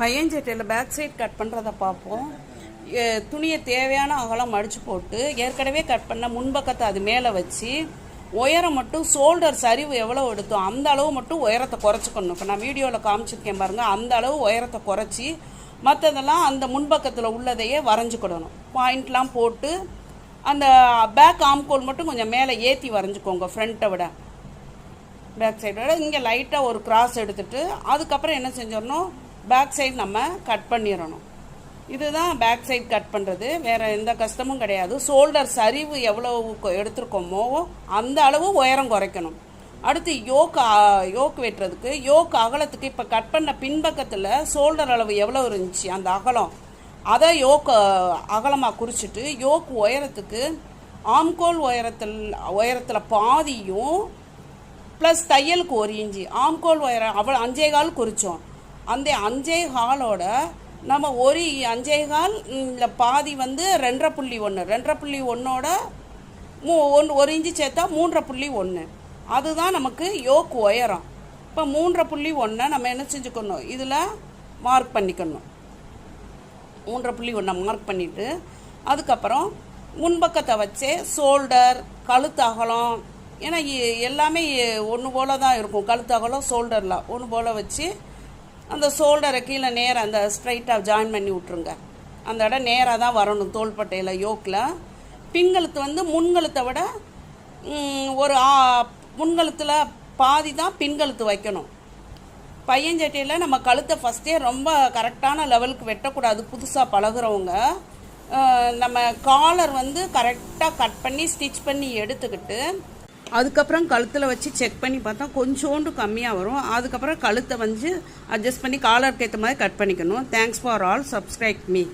பையஞ்சட்டையில் back side cut பண்ணுறத பார்ப்போம். துணியை தேவையான அகலம் மடித்து போட்டு ஏற்கனவே கட் பண்ண முன்பக்கத்தை அது மேலே வச்சு உயரம் மட்டும் ஷோல்டர் சரிவு எவ்வளோ எடுத்தோம் அந்த அளவு மட்டும் உயரத்தை குறைச்சிக்கணும். இப்போ நான் வீடியோவில் காமிச்சிருக்கேன் பாருங்கள் அந்த அளவு உயரத்தை குறைச்சி மற்றதெல்லாம் அந்த முன்பக்கத்தில் உள்ளதையே வரைஞ்சிக்கிடணும். பாயிண்ட்லாம் போட்டு அந்த பேக் ஆம்கோல் மட்டும் கொஞ்சம் மேலே ஏற்றி வரைஞ்சிக்கோங்க ஃப்ரண்ட்டை விட. பேக் சைடோட இங்கே லைட்டாக ஒரு கிராஸ் எடுத்துகிட்டு அதுக்கப்புறம் என்ன செஞ்சிடணும் பேக் சைடு நம்ம கட் பண்ணிடணும் இதுதான் பேக் சைடு கட் பண்ணுறது வேறு எந்த கஷ்டமும் கிடையாது. ஷோல்டர் சரிவு எவ்வளோ எடுத்துருக்கோமோ அந்த அளவு உயரம் குறைக்கணும். அடுத்து யோக் யோக் வெட்டுறதுக்கு யோக் அகலத்துக்கு இப்போ கட் பண்ண பின்பக்கத்தில் ஷோல்டர் அளவு எவ்வளோ இருந்துச்சு அந்த அகலம். அதை யோக் அகலமாக குறிச்சிட்டு யோக் உயரத்துக்கு ஆம்கோல் உயரத்தில் உயரத்தில் பாதியும் ப்ளஸ் தையலுக்கு ஒரு இஞ்சி ஆம்கோல் உயரம் அவ்வளோ அஞ்சே கால் குறித்தோம் அந்த அஞ்சே ஹாலோட நம்ம ஒரு அஞ்சே கால் இல்லை பாதி வந்து ரெண்டரை புள்ளி ஒன்று ரெண்டரை புள்ளி ஒன்றோட மூ ஒன்று ஒரு இன்ச்சு சேர்த்தா மூன்றரை புள்ளி ஒன்று அதுதான் நமக்கு யோக் உயரம். இப்போ மூன்றரை புள்ளி ஒன்றை நம்ம என்ன செஞ்சுக்கணும்? இதில் மார்க் பண்ணிக்கணும். மூன்றரை புள்ளி ஒன்றை மார்க் பண்ணிவிட்டு அதுக்கப்புறம் முன்பக்கத்தை வச்சே ஷோல்டர் கழுத்து அகலம் ஏன்னா எல்லாமே ஒன்று போல் தான் இருக்கும். கழுத்து அகலம் ஷோல்டரில் ஒன்று போல் வச்சு அந்த ஷோல்டரை கீழே நேராக அந்த ஸ்ட்ரைட்டாக ஜாயின் பண்ணி விட்ருங்க அந்த இடம் நேராக தான் வரணும் தோள்பட்டையில் யோக்கில். பின்கழுத்து வந்து முன்கழுத்தை விட ஒரு முன்கழுத்தில் பாதி தான் பின்கழுத்து வைக்கணும். பையன்சட்டியில் நம்ம கழுத்தை ஃபஸ்ட்டே ரொம்ப கரெக்டான லெவலுக்கு வெட்டக்கூடாது புதுசாக பழகுறவங்க. நம்ம காலர் வந்து கரெக்டாக கட் பண்ணி ஸ்டிச் பண்ணி எடுத்துக்கிட்டு அதுக்கப்புறம் கழுத்தில் வச்சு செக் பண்ணி பார்த்தா கொஞ்சோண்டு கம்மியாக வரும். அதுக்கப்புறம் கழுத்தை வந்து அட்ஜஸ்ட் பண்ணி காலருக்கு ஏற்ற மாதிரி கட் பண்ணிக்கணும். Thanks for all subscribe me